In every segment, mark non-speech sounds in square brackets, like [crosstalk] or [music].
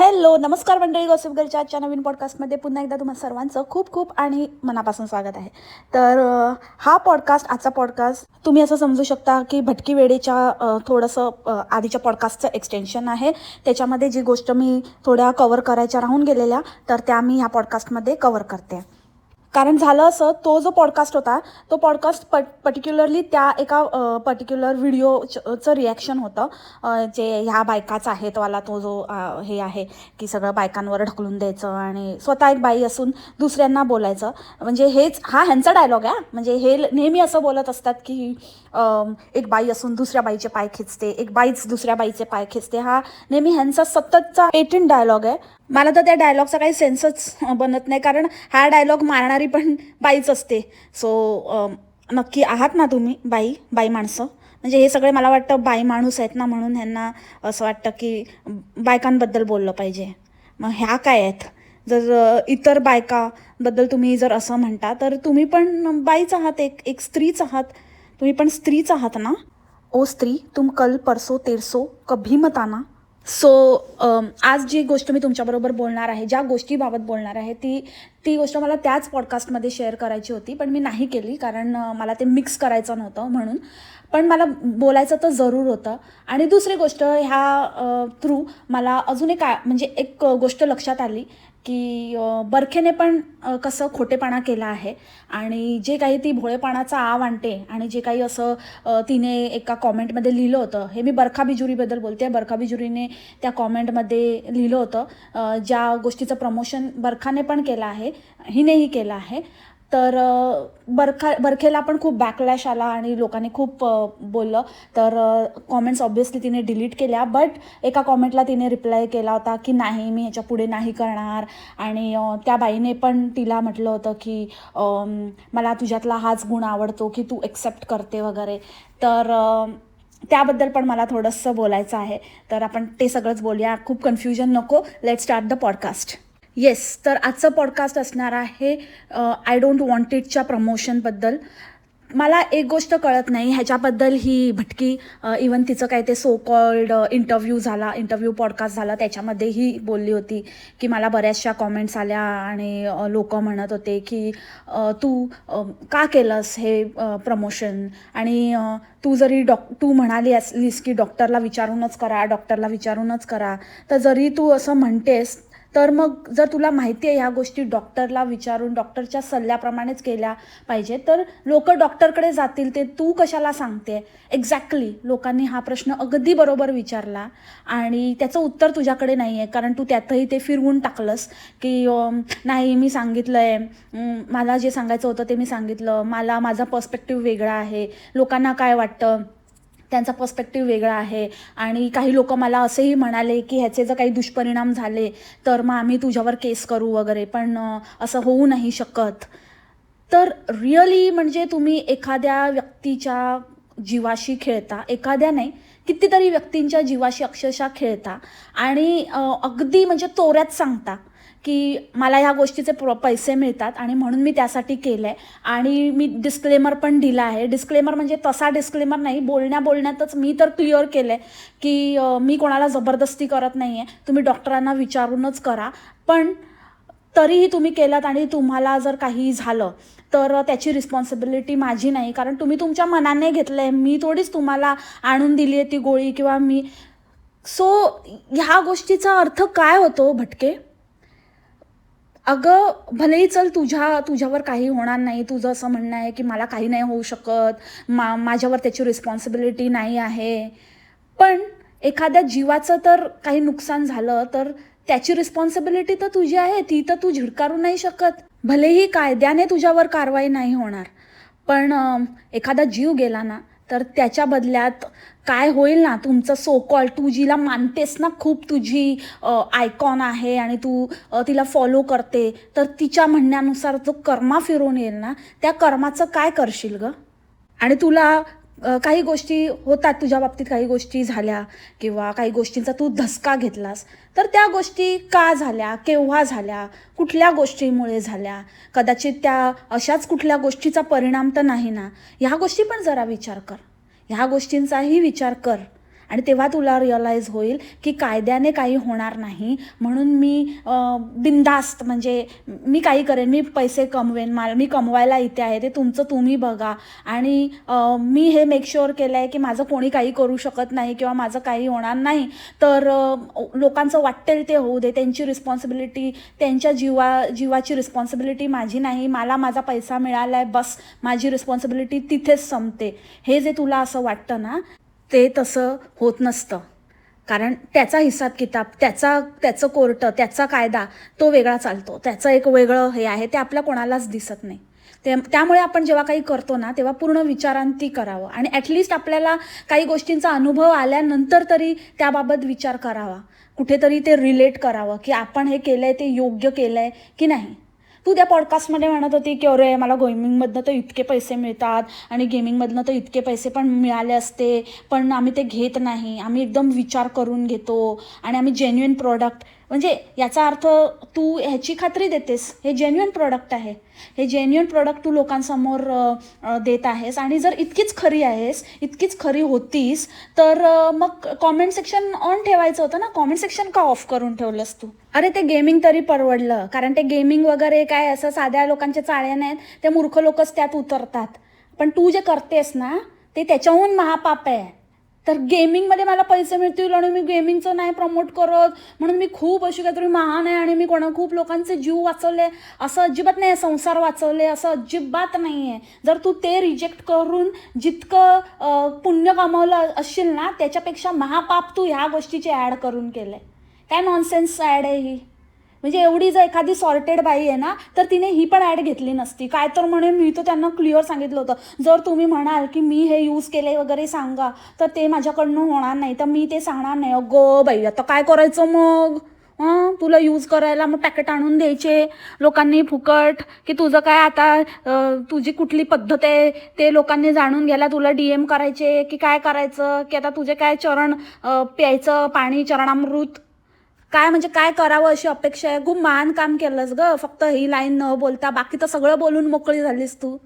Hello नमस्कार मंडळी gossip गर्लच्या आजच्या नवीन पॉडकास्टमध्ये पुन्हा एकदा तुम्हा सर्वांचं खूप खूप आणि मनापासून स्वागत आहे. तर हा पॉडकास्ट आजचा पॉडकास्ट तुम्ही असं समजू शकता की भटकी वेळेच्या थोडंसं आधीच्या पॉडकास्टचं एक्सटेन्शन आहे. त्याच्यामध्ये जी गोष्ट मी थोड्या कवर करायच्या राहून गेलेल्या तर त्या मी ह्या पॉडकास्टमध्ये कवर करते. कारण झालं असं तो जो पॉडकास्ट होता तो पॉडकास्ट पट पर्टिक्युलरली त्या एका पर्टिक्युलर व्हिडिओचं रिॲक्शन होतं. जे ह्या बायकाचा आहे वाला तो जो हे आहे की सगळं बायकांवर ढकलून द्यायचं आणि स्वतः एक बाई असून दुसऱ्यांना बोलायचं. म्हणजे हेच हा ह्यांचा डायलॉग आहे म्हणजे हे नेहमी असं बोलत असतात की एक बाई असून दुसऱ्या बाईचे पाय खेचते एक बाईच दुसऱ्या बाईचे पाय खेचते. हा नेहमी ह्यांचा सततचा पेटंट डायलॉग आहे. मला तर त्या डायलॉगचा काही सेन्सच बनत नाही. कारण हा डायलॉग मारणारी पण बाईच असते. सो नक्की आहात ना तुम्ही बाई बाई माणसं? म्हणजे हे सगळे मला वाटतं बाई माणूस आहेत ना म्हणून ह्यांना असं वाटतं की बायकांबद्दल बोललं पाहिजे. मग ह्या काय आहेत? जर इतर बायकाबद्दल तुम्ही जर असं म्हणता तर तुम्ही पण बाईच आहात एक एक स्त्रीच आहात. तुम्ही पण स्त्रीच आहात ना? ओ स्त्री तुम कल परसो तेरसो कभी मताना सो um, आज जी गोष्ट मी तुमच्याबरोबर बोलणार आहे ज्या गोष्टीबाबत बोलणार आहे ती ती गोष्ट मला त्याच पॉडकास्टमध्ये शेअर करायची होती पण मी नाही केली कारण मला ते मिक्स करायचं नव्हतं म्हणून. पण मला बोलायचं तर जरूर होतं. आणि दुसरी गोष्ट ह्या थ्रू मला अजून एक म्हणजे एक गोष्ट लक्षात आली की बरखेने पण कसं खोटेपणा केला आहे आणि जे काही ती भोळेपणाचा आव आणते आणि जे काही असं तिने एका कॉमेंटमध्ये लिहिलं होतं हे मी बरखा बिजुरीबद्दल बोलते. बरखा बिजुरीने त्या कॉमेंटमध्ये लिहिलं होतं ज्या गोष्टीचं प्रमोशन बरखाने पण केलं आहे हिनेही केलं आहे. तर बरखा बरखेला पण खूप बॅकलॅश आला आणि लोकांनी खूप बोललं. तर कॉमेंट्स ऑब्व्हियसली तिने डिलीट केल्या बट एका कॉमेंटला तिने रिप्लाय केला होता की नाही मी ह्याच्या पुढे नाही करणार. आणि त्या बाईने पण तिला म्हटलं होतं की मला तुझ्यातला हाच गुण आवडतो की तू एक्सेप्ट करते वगैरे. तर त्याबद्दल पण मला थोडंसं बोलायचं आहे. तर आपण ते सगळंच बोलूया. खूप कन्फ्युजन नको. Let start the podcast yes तर आजचं पॉडकास्ट असणार आहे आय डोंट वॉन्ट इटच्या प्रमोशनबद्दल मला एक गोष्ट कळत नाही ह्याच्याबद्दल ही भटकी इवन तिचं काय ते सो कॉल्ड इंटरव्ह्यू झाला इंटरव्ह्यू पॉडकास्ट झाला त्याच्यामध्येही बोलली होती की मला बऱ्याचशा कॉमेंट्स आल्या आणि लोक म्हणत होते की तू का केलंस हे प्रमोशन आणि तू जरी डॉक तू म्हणाली असलीस की डॉक्टरला विचारूनच करा डॉक्टरला विचारूनच करा तर जरी तू असं म्हणतेस तर मग जर तुला माहिती आहे ह्या गोष्टी डॉक्टरला विचारून डॉक्टरच्या सल्ल्याप्रमाणेच केल्या पाहिजे. तर लोक डॉक्टरकडे जातील ते तू कशाला सांगते? एक्झॅक्टली लोकांनी हा प्रश्न अगदी बरोबर विचारला आणि त्याचं उत्तर तुझ्याकडे नाही आहे कारण तू त्यातही ते फिरवून टाकलंस की नाही मी सांगितलं आहे मला जे सांगायचं होतं ते मी सांगितलं. मला माझा पर्स्पेक्टिव्ह वेगळा आहे. लोकांना काय वाटतं? त्यांचा पर्स्पेक्टिव्ह वेगळा आहे. आणि काही लोक मला असेही म्हणाले की ह्याचे जर काही दुष्परिणाम झाले तर मग आम्ही तुझ्यावर केस करू वगैरे. पण असं होऊ नाही शकत. तर रिअली म्हणजे तुम्ही एखाद्या व्यक्तीच्या जीवाशी खेळता एखाद्या नाही कितीतरी व्यक्तींच्या जीवाशी अक्षरशः खेळता. आणि अगदी म्हणजे तोऱ्यात सांगता. की मला ह्या गोष्टीचे प्र पैसे मिळतात आणि म्हणून मी त्यासाठी केलं आहे आणि मी डिस्क्लेमर पण दिला आहे. डिस्क्लेमर म्हणजे तसा डिस्क्लेमर नाही बोलण्या बोलण्यातच मी तर क्लिअर केलं आहे की मी कोणाला जबरदस्ती करत नाही आहे तुम्ही डॉक्टरांना विचारूनच करा. पण तरीही तुम्ही केलात आणि तुम्हाला जर काही झालं तर त्याची रिस्पॉन्सिबिलिटी माझी नाही. कारण तुम्ही तुमच्या मनाने घेतलं आहे मी थोडीच तुम्हाला आणून दिली आहे ती गोळी किंवा मी सो ह्या गोष्टीचा अर्थ काय होतो भटके? अगं भलेही चल तुझ्या तुझ्यावर काही होणार नाही तुझं असं म्हणणं आहे की मला काही नाही होऊ शकत मा माझ्यावर त्याची रिस्पॉन्सिबिलिटी नाही आहे. पण एखाद्या जीवाचं तर काही नुकसान झालं तर त्याची रिस्पॉन्सिबिलिटी तर तुझी आहे ती तर तू झिडकारू नाही शकत. भलेही कायद्याने तुझ्यावर कारवाई नाही होणार पण एखादा जीव गेला ना तर त्याच्या बदल्यात काय होईल ना? तुमचं सो कॉल तू जीला मानतेस ना खूप तुझी आयकॉन आहे आणि तू तिला फॉलो करते तर तिच्या म्हणण्यानुसार जो कर्मा फिरून येईल ना त्या कर्माचं काय करशील ग? आणि तुला काही गोष्टी होतात तुझ्या बाबतीत काही गोष्टी झाल्या किंवा काही गोष्टींचा तू धसका घेतलास तर त्या गोष्टी का झाल्या केव्हा झाल्या कुठल्या गोष्टीमुळे झाल्या? कदाचित त्या अशाच कुठल्या गोष्टीचा परिणाम तर नाही ना? ह्या गोष्टी पण जरा विचार कर. ह्या गोष्टींचाही विचार कर. आणि तेव्हा तुला रिअलाईज होईल की कायद्याने काही होणार नाही. म्हणून मी बिंदास्त बिनधास्त म्हणजे मी काही करेन मी पैसे कमवेन मला मी कमवायला इथे आहे ते तुमचं तुम्ही बघा. आणि मी हे मेक शुअर केलं आहे की माझं कोणी काही करू शकत नाही किंवा माझं काही होणार नाही. तर लोकांचं वाटेल ते होऊ दे त्यांची रिस्पॉन्सिबिलिटी त्यांच्या जीवा जीवाची रिस्पॉन्सिबिलिटी माझी नाही. मला माझा पैसा मिळाला आहे बस माझी रिस्पॉन्सिबिलिटी तिथेच संपते. हे जे तुला असं वाटतं ना ते तसं होत नसतं. कारण त्याचा हिसाब किताब त्याचा त्याचं कोर्ट त्याचा कायदा तो वेगळा चालतो. त्याचं एक वेगळं हे आहे ते आपल्या कोणालाच दिसत नाही. ते त्यामुळे आपण जेव्हा काही करतो ना तेव्हा पूर्ण विचारांती करावं. आणि ॲटलिस्ट आपल्याला काही गोष्टींचा अनुभव आल्यानंतर तरी त्याबाबत विचार करावा. कुठेतरी ते रिलेट करावं की आपण हे केलं आहे ते योग्य केलं आहे की नाही. तू त्या पॉडकास्टमध्ये म्हणत होती की अरे मला गेमिंगमधनं तर इतके पैसे मिळतात आणि गेमिंगमधनं तर इतके पैसे पण मिळाले असते पण आम्ही ते घेत नाही. आम्ही एकदम विचार करून घेतो आणि आम्ही जेन्युइन प्रॉडक्ट म्हणजे याचा अर्थ तू ह्याची खात्री देतेस. हे जेन्युअन प्रॉडक्ट आहे. हे जेन्युइन प्रॉडक्ट तू लोकांसमोर देत आहेस आणि जर इतकीच खरी आहेस इतकीच खरी होतीस तर मग कॉमेंट सेक्शन ऑन ठेवायचं होतं ना? कॉमेंट सेक्शन का ऑफ करून ठेवलंस तू? अरे ते गेमिंग तरी परवडलं. कारण ते गेमिंग वगैरे काय असं साध्या लोकांच्या चाळ्या नाहीत. ते मूर्ख लोकच त्यात उतरतात. पण तू जे करतेस ना ते त्याच्याहून महापाप आहे. तर गेमिंगमध्ये मला पैसे मिळतील आणि मी गेमिंगचं नाही प्रमोट करत. म्हणून मी खूप अशी काहीतरी महान आहे आणि मी कोणा खूप लोकांचे जीव वाचवले. असं अजिबात नाही आहे संसार वाचवले. असं अजिबात नाही आहे. जर तू ते रिजेक्ट करून जितकं पुण्य कमावलं असशील ना त्याच्यापेक्षा महापाप तू ह्या गोष्टीचे ॲड करून केलं आहे काय नॉनसेन्स ॲड आहे ही? म्हणजे एवढी जर एखादी सॉर्टेड बाई आहे ना तर तिने ही पण ॲड घेतली नसती. काय तर म्हणे मी तर त्यांना क्लिअर सांगितलं होतं. जर तुम्ही म्हणाल की मी हे यूज केले वगैरे सांगा तर ते माझ्याकडनं होणार नाही. तर मी ते सांगणार नाही. अगं बाई आता काय करायचं मग? हां? तुला यूज करायला मग पॅकेट आणून द्यायचे. लोकांनी फुकट. की तुझं काय आता तुझी कुठली पद्धत आहे? ते लोकांनी जाणून घ्यायला तुला डी एम करायचे की काय करायचं? की आता तुझे काय चरण प्यायचं पाणी चरणामृत काय म्हणजे काय करावं अशी अपेक्षा आहे? खूप महान काम केलंस ग. फक्त ही लाईन न बोलता बाकी तर सगळं बोलून मोकळी झालीस तू.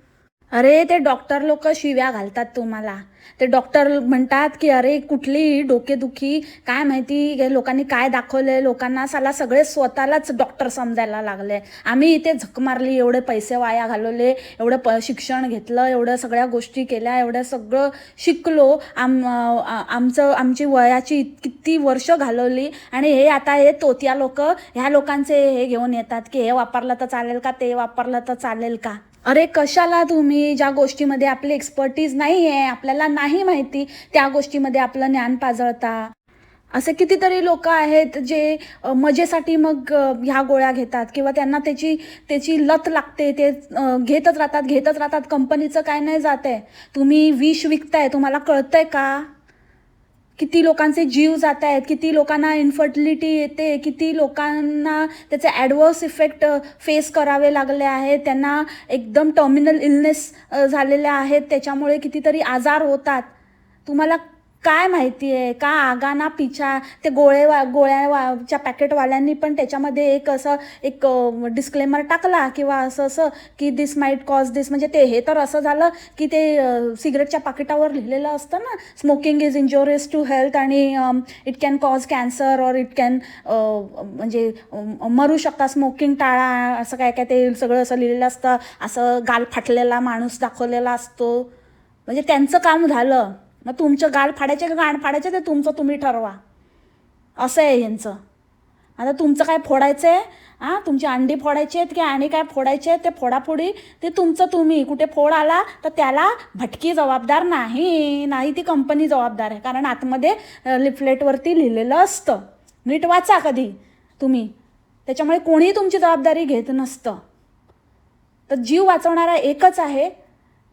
अरे ते डॉक्टर लोक शिव्या घालतात तुम्हाला. ते डॉक्टर म्हणतात की अरे कुठली डोकेदुखी काय माहिती लोकांनी काय दाखवले लोकांना साला सगळे स्वतःलाच डॉक्टर समजायला लागले. आम्ही इथे झक मारली एवढे पैसे वाया घालवले एवढं प शिक्षण घेतलं एवढं सगळ्या गोष्टी केल्या एवढं सगळं शिकलो. आम आमचं आमची वयाची इत- किती वर्ष घालवली आणि हे आता हे तोतिया लोक ह्या लोकांचे हे घेऊन येतात की हे वापरलं तर चालेल का? ते वापरलं तर चालेल का? अरे कशाला तुम्ही? ज्या गोष्टीमध्ये आपली एक्सपर्टीज नाही आहे आपल्याला नाही माहिती त्या गोष्टीमध्ये आपलं ज्ञान पाजळता. असे कितीतरी लोक आहेत जे मजेसाठी मग ह्या गोळ्या घेतात किंवा त्यांना त्याची त्याची लत लागते ते घेतच राहतात घेतच राहतात कंपनीचं काय नाही जात आहे तुम्ही विष विकताय तुम्हाला कळतंय का? किती लोकांचे जीव जात आहेत किती लोकांना इन्फर्टिलिटी येते किती लोकांना त्याचे ॲडवर्स इफेक्ट फेस करावे लागले आहेत त्यांना एकदम टर्मिनल इलनेस झालेले आहेत त्याच्यामुळे कितीतरी आजार होतात. तुम्हाला काय माहिती आहे? का आगाना पिछा ते गोळे वा गोळ्या वाच्या पॅकेटवाल्यांनी पण त्याच्यामध्ये एक असं एक डिस्क्लेमर टाकला किंवा असं असं की दिस माईट कॉज दिस म्हणजे ते हे तर असं झालं की ते सिगरेटच्या पाकिटावर लिहिलेलं असतं ना smoking is injurious to health आणि इट कॅन कॉज कॅन्सर और इट कॅन म्हणजे मरू शकता. स्मोकिंग टाळा असं काय काय ते सगळं असं लिहिलेलं असतं. असं गाल फाटलेला माणूस दाखवलेला असतो. म्हणजे त्यांचं काम झालं. मग तुमचं गाल फाडायचे का गाण फाडायचे ते तुमचं तुम्ही ठरवा. असं आहे ह्यांचं. आता तुमचं काय फोडायचं आहे? हां तुमची अंडी फोडायची आहेत की आणि काय फोडायचे आहेत? ते फोडाफोडी. ते तुमचं तुम्ही. कुठे फोड आला तर त्याला भटकी जबाबदार नाही. नाही ती कंपनी जबाबदार आहे. कारण आतमध्ये लिफलेटवरती लिहिलेलं असतं. नीट वाचा कधी तुम्ही. त्याच्यामुळे कोणीही तुमची जबाबदारी घेत नसतं. तर जीव वाचवणारा एकच आहे.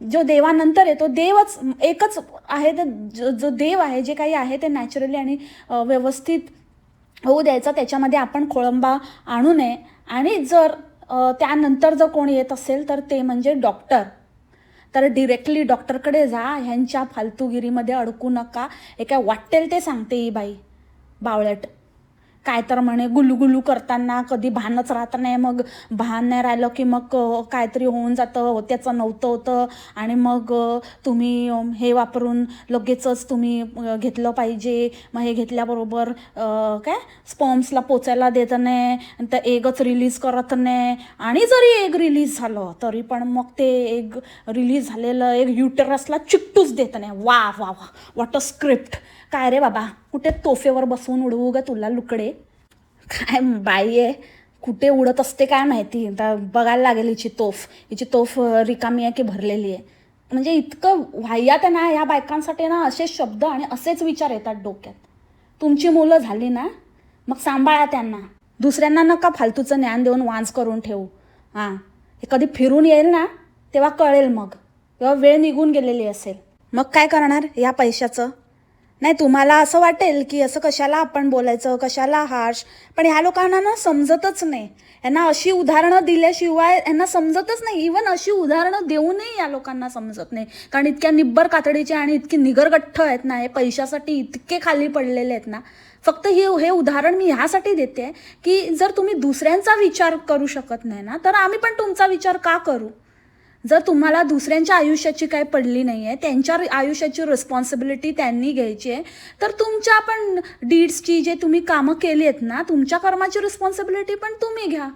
जो देवानंतर आहे तो देवच एकच आहे तर जो जो देव आहे जे काही आहे ते नॅचरली आणि व्यवस्थित होऊ द्यायचं. त्याच्यामध्ये आपण खोळंबा आणू नये. आणि जर त्यानंतर जर कोणी येत असेल तर ते म्हणजे डॉक्टर तर डिरेक्टली डॉक्टरकडे जा. ह्यांच्या फालतूगिरीमध्ये अडकू नका. हे काय वाटेल ते सांगते ही बाई बावळट. काय तर म्हणे गुलूगुलू करताना कधी भानच राहत नाही मग भान नाही राहिलं की मग काहीतरी होऊन जातं होत्याचं नव्हतं होतं. आणि मग तुम्ही हे वापरून लगेचच तुम्ही घेतलं पाहिजे. मग हे घेतल्याबरोबर काय स्पॉम्सला पोचायला देत नाही तर एगच रिलीज करत नाही. आणि जरी एग रिलीज झालं तरी पण मग ते एग रिलीज झालेलं एक युटरसला चिट्टूच देत नाही. वा वा वा वॉट अ स्क्रिप्ट काय रे बाबा? कुठे तोफेवर बसवून उडवू ग तुला लुकडे? काय बाई आहे? कुठे उडत असते काय माहिती? आता बघायला लागेल हिची तोफ. हिची तोफ रिकामी आहे की भरलेली आहे. म्हणजे इतकं वाह्यात ना या बायकांसाठी ना असे शब्द आणि असेच विचार येतात डोक्यात. तुमची मुलं झाली ना मग सांभाळा त्यांना. दुसऱ्यांना नका फालतूचं ज्ञान देऊन वांज करून ठेवू. हां. हे कधी फिरून येईल ना तेव्हा कळेल मग. तेव्हा वेळ निघून गेलेली असेल. मग काय करणार या पैशाचं? नाही तुम्हाला असं वाटेल की असं कशाला आपण बोलायचं कशाला हार्श पण ह्या लोकांना ना समजतच नाही. यांना अशी उदाहरणं दिल्याशिवाय यांना समजतच नाही. इवन अशी उदाहरणं देऊनही या लोकांना समजत नाही. कारण इतक्या निब्बर कातडीचे आणि इतकी निगरगठ्ठ आहेत ना हे पैशासाठी इतके खाली पडलेले आहेत ना. फक्त हे हे उदाहरण मी ह्यासाठी देते की जर तुम्ही दुसऱ्यांचा विचार करू शकत नाही ना तर आम्ही पण तुमचा विचार का करू? जर तुम्हाला दुसऱ्यांच्या आयुष्याची काय पडली नाही आहे त्यांच्या आयुष्याची रिस्पॉन्सिबिलिटी त्यांनी घ्यायची आहे तर तुमच्या पण डीड्सची जे तुम्ही कामं केली आहेत ना तुमच्या कर्माची रिस्पॉन्सिबिलिटी पण तुम्ही घ्या.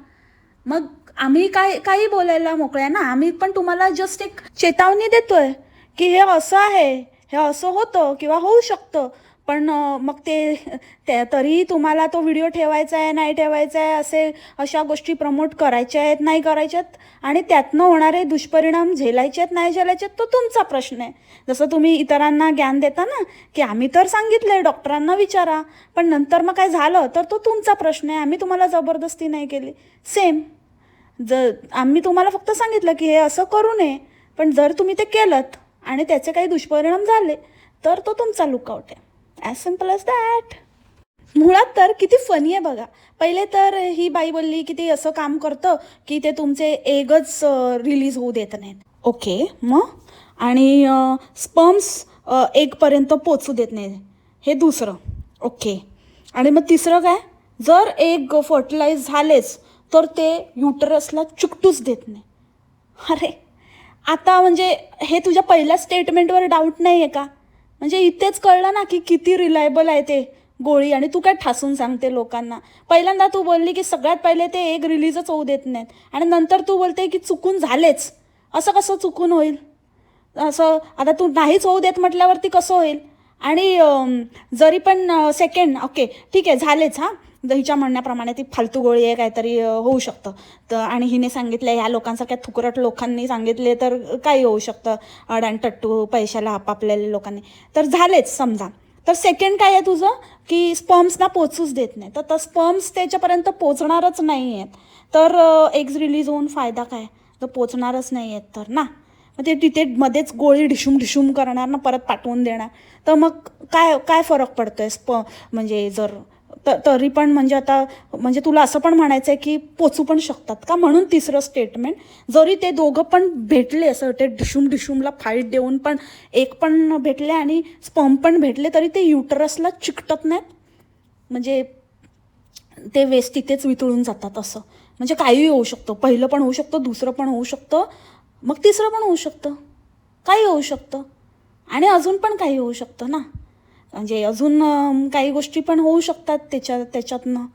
मग आम्ही काय काही बोलायला मोकळे ना आम्ही पण तुम्हाला जस्ट एक चेतावणी देतोय की हे असं आहे हे असं होतं किंवा होऊ शकतं. पण मग ते त्या तरीही तुम्हाला तो व्हिडिओ ठेवायचा आहे नाही ठेवायचा आहे असे अशा गोष्टी प्रमोट करायच्या आहेत नाही करायच्या आहेत आणि त्यातनं होणारे दुष्परिणाम झेलायचे आहेत नाही झेलायचे आहेत तो तुमचा प्रश्न आहे. जसं तुम्ही इतरांना ज्ञान देता ना की आम्ही तर सांगितलं आहे डॉक्टरांना विचारा पण नंतर मग काय झालं तर तो तुमचा प्रश्न आहे आम्ही तुम्हाला जबरदस्ती नाही केली. सेम. जर आम्ही तुम्हाला फक्त सांगितलं की हे असं करू नये पण जर तुम्ही ते केलं आणि त्याचे काही दुष्परिणाम झाले तर तो तुमचा लुकआउट आहे. ॲज सिंपल एज दॅट मुळात तर किती फनी आहे बघा. पहिले तर ही बाई बोलली की ते असं काम करतं की ते तुमचे एगच रिलीज होऊ देत नाहीत. ओके मग? आणि स्पम्स एकपर्यंत पोचू देत नाही हे दुसरं. ओके आणि मग तिसरं काय? जर एक फर्टिलाइज झालेच तर ते युटरसला चुकटूच देत नाही. अरे आता म्हणजे हे तुझ्या पहिल्या स्टेटमेंटवर डाऊट नाही आहे का? म्हणजे इथेच कळलं ना की किती रिलायबल आहे ते गोळी आणि तू काय ठासून सांगते लोकांना. पहिल्यांदा तू बोलली की सगळ्यात पहिले ते एक रिलीजच होऊ देत नाहीत. आणि नंतर तू बोलते की चुकून झालेच. असं कसं चुकून होईल? असं आता तू नाहीच होऊ देत म्हटल्यावरती कसं होईल? आणि जरी पण सेकंड ओके ठीक आहे झालेच हां. हिच्या म्हणण्याप्रमाणे ती फालतू गोळी आहे काहीतरी होऊ शकतं. तर आणि हिने सांगितलं ह्या लोकांसारख्या थुकरट लोकांनी सांगितले तर काही होऊ शकतं. अडाणटट्टू पैशाला आपापलेल्या लोकांनी. तर झालेच समजा. तर सेकंड काय आहे तुझं? की स्पर्म्सना पोचूच देत नाही तर तर स्पर्म्स त्याच्यापर्यंत पोचणारच नाही आहेत तर एग्ज रिलीज होऊन फायदा काय? तर पोचणारच नाही आहेत तर ना? मग ते तिथे मध्येच गोळी ढिशूम ढिशूम करणार ना परत पाठवून देणार. तर मग काय काय फरक पडतोय? स्प म्हणजे जर तर तरी पण म्हणजे आता म्हणजे तुला असं पण म्हणायचं आहे की पोचू पण शकतात का? म्हणून तिसरं स्टेटमेंट जरी ते दोघं पण भेटले असं ते ढिशूम ढिशूमला फाईट देऊन पण एक पण भेटले आणि स्पम पण भेटले तरी ते युटरसला चिकटत नाहीत. म्हणजे ते वेस्ट तिथेच वितळून जातात असं. म्हणजे काहीही होऊ शकतं. पहिलं पण होऊ शकतं दुसरं पण होऊ शकतं. मग तिसरं पण होऊ शकतं. काही होऊ शकतं. आणि अजून पण काही होऊ शकतं ना? म्हणजे अजून काही गोष्टी पण होऊ शकतात त्याच्या त्याच्यातनं.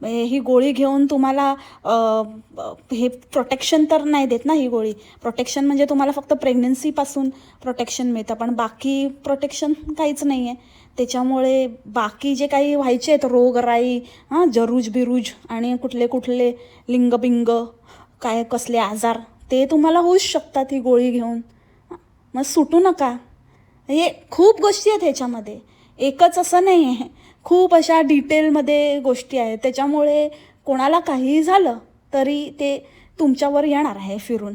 म्हणजे ही गोळी घेऊन तुम्हाला हे प्रोटेक्शन तर नाही देत ना ही गोळी. प्रोटेक्शन म्हणजे तुम्हाला फक्त प्रेग्नन्सीपासून प्रोटेक्शन मिळतं. पण बाकी प्रोटेक्शन काहीच नाही आहे त्याच्यामुळे बाकी जे काही व्हायचे आहेत रोगराई हां जरूज बिरूज आणि कुठले कुठले लिंगबिंग काय कसले आजार ते तुम्हाला होऊच शकतात ही गोळी घेऊन. मग सुटू नका. हे खूप गोष्टी आहेत ह्याच्यामध्ये. एकच असं नाही आहे. खूप अशा डिटेलमध्ये गोष्टी आहेत. त्याच्यामुळे कोणाला काहीही झालं तरी ते तुमच्यावर येणार आहे फिरून.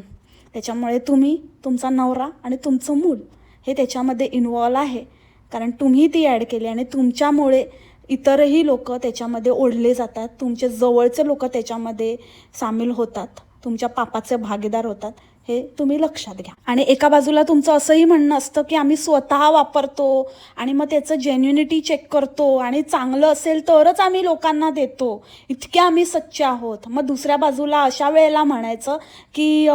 त्याच्यामुळे तुम्ही तुमचा नवरा आणि तुमचं मूल हे त्याच्यामध्ये इन्वॉल्व आहे. कारण तुम्ही ती ॲड केली आणि तुमच्यामुळे इतरही लोक त्याच्यामध्ये ओढले जातात. तुमचे जवळचे लोक त्याच्यामध्ये सामील होतात. तुमच्या पापाचे भागीदार होतात. हे तुम्ही लक्षात घ्या. आणि एका बाजूला तुमचं असंही म्हणणं असतं की आम्ही स्वतः वापरतो आणि मग त्याचं जेन्युनिटी चेक करतो आणि चांगलं असेल तरच आम्ही लोकांना देतो. इतके आम्ही सच्चे आहोत. मग दुसऱ्या बाजूला अशा वेळेला म्हणायचं की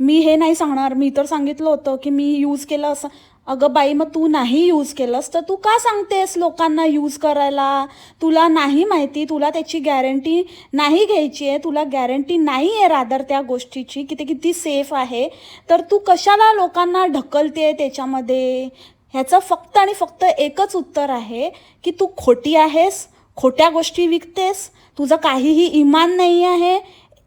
मी हे नाही सांगणार. मी तर सांगितलं होतं की मी यूज केलं असं. अगं बाई मग तू नाही यूज केलंस तर तू का सांगतेस लोकांना यूज करायला? तुला नाही माहिती तुला त्याची गॅरंटी नाही घ्यायची आहे तुला गॅरंटी नाही आहे रादर त्या गोष्टीची की ते किती सेफ आहे. तर तू कशाला लोकांना ढकलते त्याच्यामध्ये? ह्याचं फक्त आणि फक्त एकच उत्तर आहे की तू खोटी आहेस खोट्या गोष्टी विकतेस तुझं काहीही इमान नाही आहे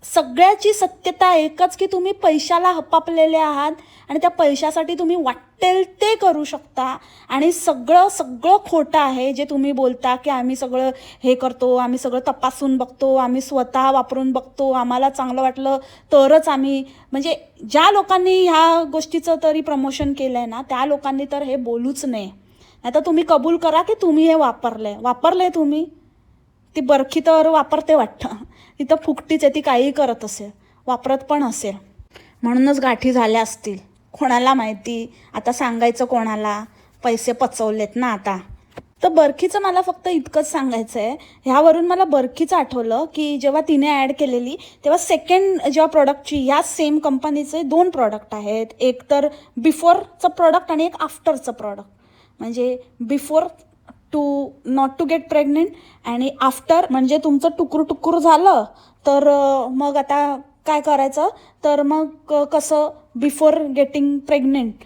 सगळ्याची सत्यता एकच की तुम्ही पैशाला हपापलेले आहात आणि त्या पैशासाठी तुम्ही वाटेल ते करू शकता. आणि सगळं सगळं खोटं आहे जे तुम्ही बोलता की आम्ही सगळं हे करतो आम्ही सगळं तपासून बघतो आम्ही स्वतः वापरून बघतो आम्हाला चांगलं वाटलं तरच आम्ही म्हणजे ज्या लोकांनी ह्या गोष्टीचं तरी प्रमोशन केलं आहे ना त्या लोकांनी तर हे बोलूच नये. नाही तर तुम्ही कबूल करा की तुम्ही हे वापरलंय. वापरलंय तुम्ही. ती बरखी तर वापरते वाटतं. तिथं फुकटीच आहे ती काहीही करत असेल वापरत पण असेल. म्हणूनच गाठी झाल्या असतील. कोणाला माहिती? आता सांगायचं कोणाला? पैसे पचवलेत ना आता. तर बरखीचं मला फक्त इतकंच सांगायचं आहे ह्यावरून मला बरखीचं आठवलं की जेव्हा तिने ॲड केलेली तेव्हा सेकंड जेव्हा प्रॉडक्टची ह्या सेम कंपनीचे दोन प्रॉडक्ट आहेत. एक तर बिफोरचं प्रॉडक्ट आणि एक आफ्टरचं प्रॉडक्ट म्हणजे before to not to get pregnant आणि आफ्टर म्हणजे तुमचं टुकरू टुकरू झालं तर मग आता काय करायचं? तर मग कसं बिफोर गेटिंग प्रेग्नेंट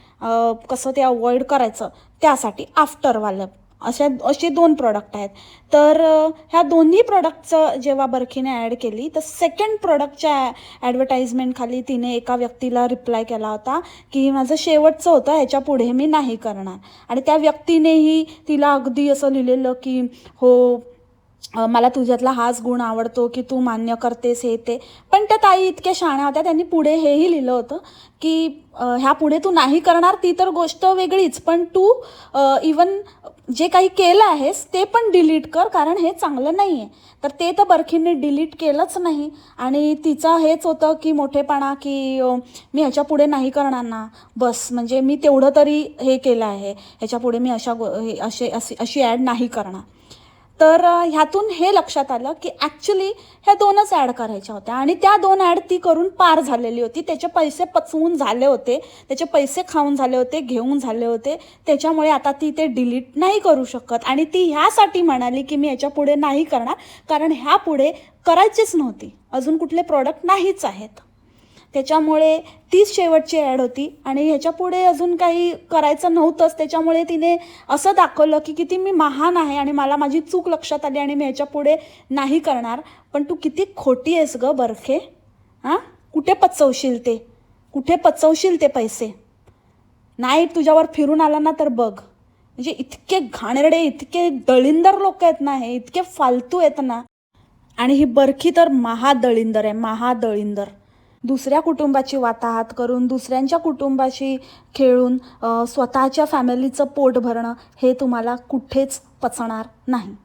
कसं ते अवॉइड करायचं? त्यासाठी आफ्टरवालं अशा असे दोन प्रॉडक्ट आहेत. तर ह्या दोन्ही प्रॉडक्टचं जेव्हा बरखीने ॲड केली तर सेकंड प्रॉडक्टच्या ॲडव्हर्टाईजमेंटखाली तिने एका व्यक्तीला रिप्लाय केला होता की माझं शेवटचं होतं ह्याच्या पुढे मी नाही करणार. आणि त्या व्यक्तीनेही तिला अगदी असं लिहिलेलं की हो मला तुझ्यातला हाच गुण आवडतो की तू मान्य करतेस हे ते. पण त्या ताई इतक्या शाण्या होत्या त्यांनी पुढे हेही लिहिलं होतं की ह्या पुढे तू नाही करणार ती तर गोष्ट वेगळीच पण तू इवन जे काही केलं आहेस ते पण डिलीट कर कारण हे चांगलं नाही आहे तर ते तर बरखीने डिलीट केलंच नाही. आणि तिचं हेच होतं की मोठेपणा की मी ह्याच्या पुढे नाही करणार ना. बस म्हणजे मी तेवढं तरी हे केलं आहे. ह्याच्या पुढे मी अशा गो हे- असे अशी अशी ॲड नाही करणार. तर ह्यातून हे लक्षात आलं की ॲक्च्युली ह्या दोनच ॲड करायच्या होत्या. आणि त्या दोन ॲड ती करून पार झालेली होती. त्याचे पैसे पचवून झाले होते. त्याचे पैसे खाऊन झाले होते घेऊन झाले होते. त्याच्यामुळे आता ती ते डिलीट नाही करू शकत. आणि ती ह्यासाठी म्हणाली की मी याच्यापुढे नाही करणार. कारण ह्या पुढे करायचीच नव्हती. अजून कुठले प्रॉडक्ट नाहीच आहेत. त्याच्यामुळे तीच शेवटची ॲड होती. आणि ह्याच्या पुढे अजून काही करायचं नव्हतंच. त्याच्यामुळे तिने असं दाखवलं की किती मी महान आहे आणि मला माझी चूक लक्षात आली आणि मी ह्याच्या पुढे नाही करणार. पण तू किती खोटी आहेस गं बरखे. हां कुठे पचवशील ते? कुठे पचवशील ते पैसे? नाही तुझ्यावर फिरून आला ना तर बघ. म्हणजे इतके घाणेरडे इतके दळिंदर लोक आहेत ना हे इतके फालतू आहेत ना. आणि ही बरखी तर महादळिंदर आहे महादळिंदर. दुसऱ्या कुटुंबाची वाताहात करून दुसऱ्यांच्या कुटुंबाशी खेळून स्वतःच्या फॅमिलीचं पोट भरणं हे तुम्हाला कुठेच पचणार नाही.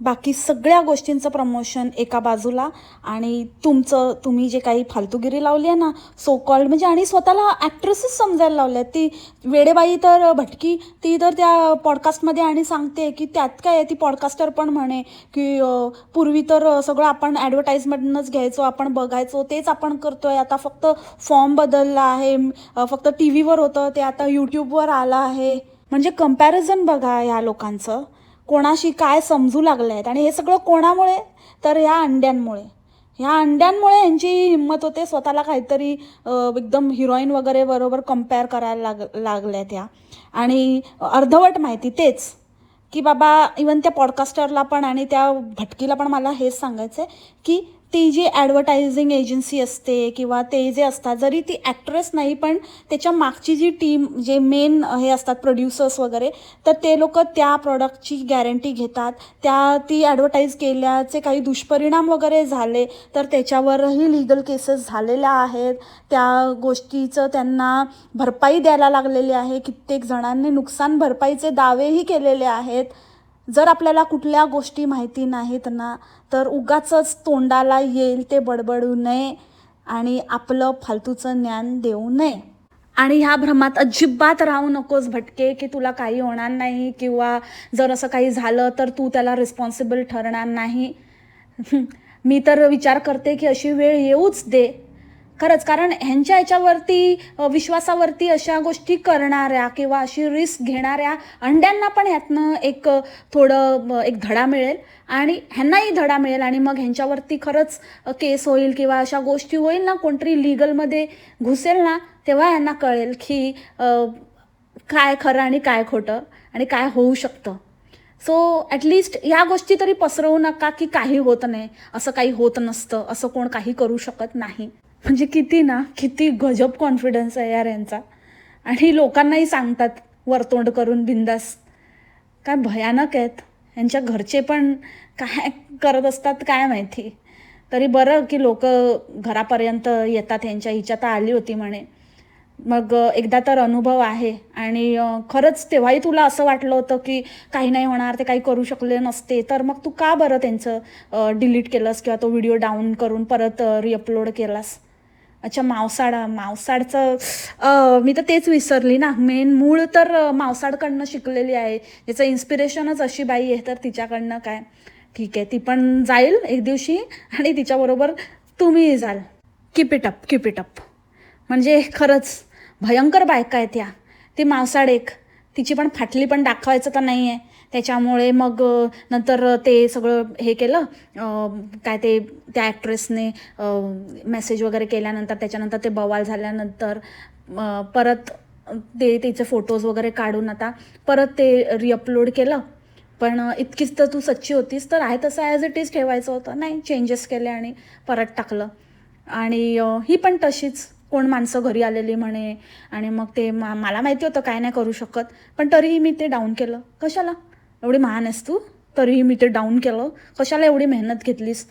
बाकी सगळ्या गोष्टींचं प्रमोशन एका बाजूला आणि तुमचं तुम्ही जे काही फालतूगिरी लावली आहे ना सो कॉल्ड म्हणजे आणि स्वतःला ॲक्ट्रेसेस समजायला लावल्या आहेत. ती वेडेबाई तर भटकी ती तर त्या पॉडकास्टमध्ये आणि सांगते की त्यात काय आहे ती पॉडकास्टर पण म्हणे की पूर्वी तर सगळं आपण ॲडव्हर्टाईजमेंटनंच घ्यायचो आपण बघायचो तेच आपण करतोय. आता फक्त फॉर्म बदलला आहे फक्त टी व्हीवर होतं ते आता यूट्यूबवर आलं आहे. म्हणजे कंपॅरिझन बघा या लोकांचं. कोणाशी काय समजू लागले आहेत आणि हे सगळं कोणामुळे? तर ह्या अंड्यांमुळे. ह्या अंड्यांमुळे यांची हिंमत होते स्वतःला काहीतरी एकदम हिरोईन वगैरे बरोबर कंपेअर करायला लाग लागल्या त्या आणि अर्धवट माहिती तेच की बाबा इवन त्या पॉडकास्टरला पण आणि त्या भटकीला पण मला हेच सांगायचं आहे की ती जी ॲडव्हर्टायझिंग एजन्सी असते किंवा ते जे असतात जरी ती ॲक्ट्रेस नाही पण त्याच्या मागची जी टीम जे मेन हे असतात प्रोड्युसर्स वगैरे तर ते लोक त्या प्रॉडक्टची गॅरंटी घेतात. त्या ती ॲडव्हर्टाईज केल्याचे काही दुष्परिणाम वगैरे झाले तर त्याच्यावरही लिगल केसेस झालेल्या आहेत. त्या गोष्टीचं त्यांना भरपाई द्यायला लागलेली आहे. कित्येक जणांनी नुकसान भरपाईचे दावेही केलेले आहेत. जर आपल्याला कुठल्या गोष्टी माहिती नाहीत ना तर उगाचच तोंडाला येईल ते बडबडू नये आणि आपलं फालतूचं ज्ञान देऊ नये. आणि ह्या भ्रमात अजिबात राहू नकोस भटके की तुला काही होणार नाही किंवा जर असं काही झालं तर तू त्याला रिस्पॉन्सिबल ठरणार नाही. [laughs] मी तर विचार करते की अशी वेळ येऊच दे. खरंच कारण ह्यांच्या ह्याच्यावरती विश्वासावरती अशा गोष्टी करणाऱ्या किंवा अशी रिस्क घेणाऱ्या अंड्यांना पण ह्यातनं एक थोडं एक धडा मिळेल. आणि ह्यांनाही धडा मिळेल आणि मग ह्यांच्यावरती खरंच केस होईल किंवा अशा गोष्टी होईल ना कोणतरी लिगलमध्ये घुसेल ना तेव्हा ह्यांना कळेल की काय खरं आणि काय खोटं आणि काय होऊ शकतं. सो ॲटलिस्ट या गोष्टी तरी पसरवू नका की काही होत नाही असं काही होत नसतं असं कोण काही करू शकत नाही. म्हणजे किती ना किती गजब कॉन्फिडन्स आहे यार यांचा. आणि लोकांनाही सांगतात वरतोंड करून बिंदास. काय भयानक आहेत. यांच्या घरचे पण काय करत असतात काय माहिती. तरी बरं की लोक घरापर्यंत येतात यांच्या हिच्या तर आली होती म्हणे. मग एकदा तर अनुभव आहे. आणि खरंच तेव्हाही तुला असं वाटलं होतं की काही नाही होणार ते काही करू शकले नसते. तर मग तू का बरं त्यांचं डिलीट केलंस किंवा तो व्हिडिओ डाऊन करून परत रिअपलोड केलास? अच्छा मावसाड मावसाडचं मी तर तेच विसरली ना. मेन मूळ तर मावसाडकडनं शिकलेली आहे. त्याचं इन्स्पिरेशनच अशी बाई आहे तर तिच्याकडनं काय? ठीक आहे ती पण जाईल एक दिवशी आणि तिच्याबरोबर तुम्हीही जाल. Keep it up keep it up म्हणजे खरंच भयंकर बायका आहेत या ती मावसाड एक. तिची पण फाटली पण दाखवायचं तर नाही आहे त्याच्यामुळे मग नंतर ते सगळं हे केलं. काय ते त्या ॲक्ट्रेसने मेसेज वगैरे केल्यानंतर त्याच्यानंतर ते बवाल झाल्यानंतर परत ते तिचे फोटोज वगैरे काढून आता परत ते रिअपलोड केलं. पण इतकीच तर तू सच्ची होतीस तर आहे तसं ॲज इट इज ठेवायचं होतं. नाही चेंजेस केले आणि परत टाकलं. आणि ही पण तशीच कोण माणसं घरी आलेली म्हणे आणि मग ते मा मला माहिती होतं काय नाही करू शकत पण तरीही मी ते डाऊन केलं. कशाला? एवढी महान आहेस तू? तरीही मी ते डाऊन केलं. कशाला एवढी मेहनत घेतलीस?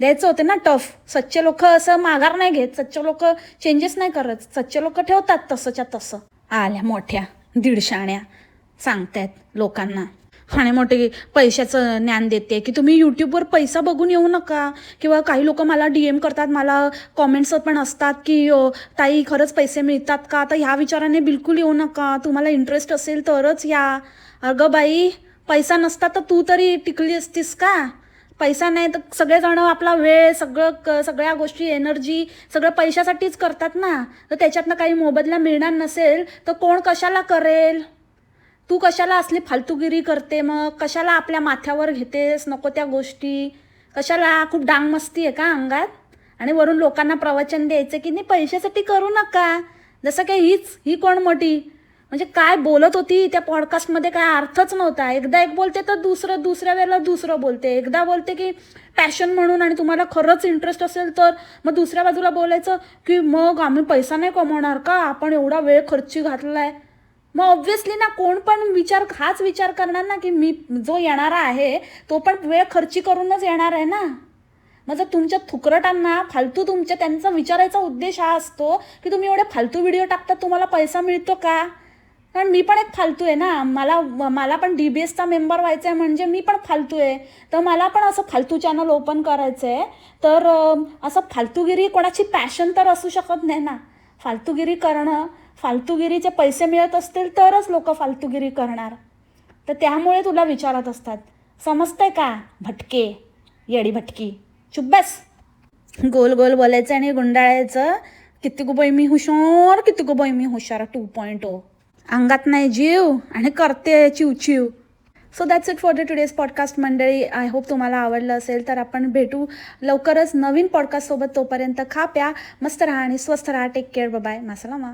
द्यायचं होते ना टफ सच्चे लोक असं माघार नाही घेत. सच्चे लोक चेंजेस नाही करत. सच्चे लोक ठेवतात तसंच्या तसं. आल्या मोठ्या दीडशाण्या सांगतायत लोकांना. आणि मोठे पैशाचं ज्ञान देते की तुम्ही यूट्यूबवर पैसा बघून येऊ नका. किंवा काही लोक मला डी एम करतात मला कॉमेंट्स पण असतात की ताई खरंच पैसे मिळतात का? तर ह्या विचाराने बिलकुल येऊ नका. तुम्हाला इंटरेस्ट असेल तरच या. अगं बाई पैसा नसता तर तू तरी टिकली असतीस का? पैसा नाही तर सगळेजण आपला वेळ सगळं क सगळ्या गोष्टी एनर्जी सगळं पैशासाठीच करतात ना? तर त्याच्यातनं काही मोबदला मिळणार नसेल तर कोण कशाला करेल? तू कशाला असली फालतूगिरी करते मग? कशाला आपल्या माथ्यावर घेतेस नको त्या गोष्टी? कशाला? खूप डांग मस्ती आहे का अंगात? आणि वरून लोकांना प्रवचन द्यायचं की नाही पैशासाठी करू नका. जसं काही हीच ही कोण मोठी? म्हणजे काय बोलत होती त्या पॉडकास्टमध्ये काय अर्थच नव्हता. एकदा एक बोलते तर दुसरं दुसऱ्या वेळेला दुसरं बोलते. एकदा बोलते की पॅशन म्हणून आणि तुम्हाला खरंच इंटरेस्ट असेल तर मग दुसऱ्या बाजूला बोलायचं की मग आम्ही पैसा नाही कमवणार का? आपण एवढा वेळ खर्ची घातला आहे मग ऑब्व्हियसली ना कोण पण विचार हाच विचार करणार ना की मी जो येणारा आहे तो पण वेळ खर्ची करूनच येणार आहे ना. मग जर तुमच्या थुकरटांना फालतू तुमच्या त्यांचा विचारायचा उद्देश हा असतो की तुम्ही एवढे फालतू व्हिडिओ टाकतात तुम्हाला पैसा मिळतो का? कारण मी पण एक फालतू आहे ना. मला मला पण डी बी एसचा मेंबर व्हायचा आहे म्हणजे मी पण फालतू आहे तर मला पण असं फालतू चॅनल ओपन करायचं आहे तर असं फालतूगिरी कोणाची पॅशन तर असू शकत नाही ना. फालतूगिरी करणं फालतूगिरीचे पैसे मिळत असतील तरच लोक फालतूगिरी करणार. तर त्यामुळे तुला विचारत असतात समजतंय का भटके येडी भटकी? चुब्बस गोल गोल बोलायचं आणि गुंडाळायचं. किती गो बाई मी हुशार किती गो बाई मी हुशार टू पॉईंट ओ अंगात नाही जीव आणि करते चिव चिव so that's it for the today's podcast मंडळी. आय होप तुम्हाला आवडलं असेल तर आपण भेटू लवकरच नवीन पॉडकास्टसोबत तोपर्यंत खा प्या मस्त राहा आणि स्वस्थ राहा. Take care bye मासलामा